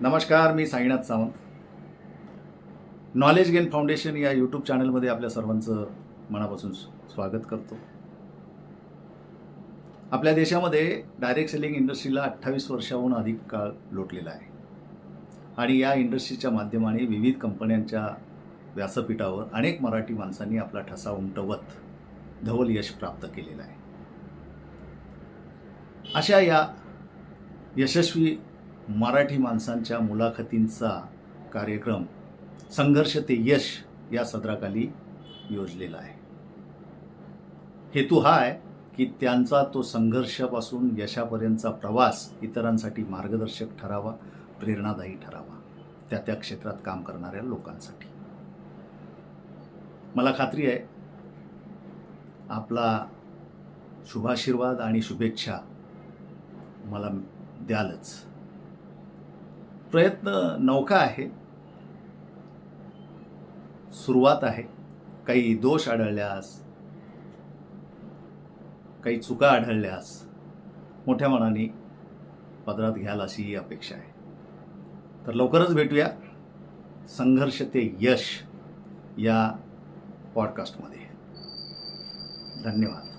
नमस्कार मी Sainath Sawant. Knowledge Gain Foundation या YouTube चॅनलमध्ये आपल्या सर्वांचं मनापासून स्वागत करतो. आपल्या देशामध्ये डायरेक्ट सेलिंग इंडस्ट्रीला अठ्ठावीस वर्षाहून अधिक काळ लोटलेला आहे. आणि या इंडस्ट्रीच्या माध्यमाने विविध कंपन्यांच्या व्यासपीठावर अनेक मराठी माणसांनी आपला ठसा उमटवत धवल यश प्राप्त केलेलं आहे. अशा या यशस्वी मराठी माणसांच्या मुलाखतींचा कार्यक्रम संघर्ष ते यश या सदराखाली योजलेला आहे. हेतू हा आहे की त्यांचा तो संघर्षापासून यशापर्यंतचा प्रवास इतरांसाठी मार्गदर्शक ठरावा प्रेरणादायी ठरावा त्या त्या क्षेत्रात काम करणाऱ्या लोकांसाठी. मला खात्री आहे आपला शुभाशीर्वाद आणि शुभेच्छा मला द्यालच. प्रयत्न नौका आहे. सुरुवात आहे. काही दोष आढळल्यास काही चुका आढळल्यास मोठ्या मनाने पदरात घ्याल अशी ही अपेक्षा आहे. तर लवकरच भेटूया संघर्ष ते यश या पॉडकास्टमध्ये धन्यवाद.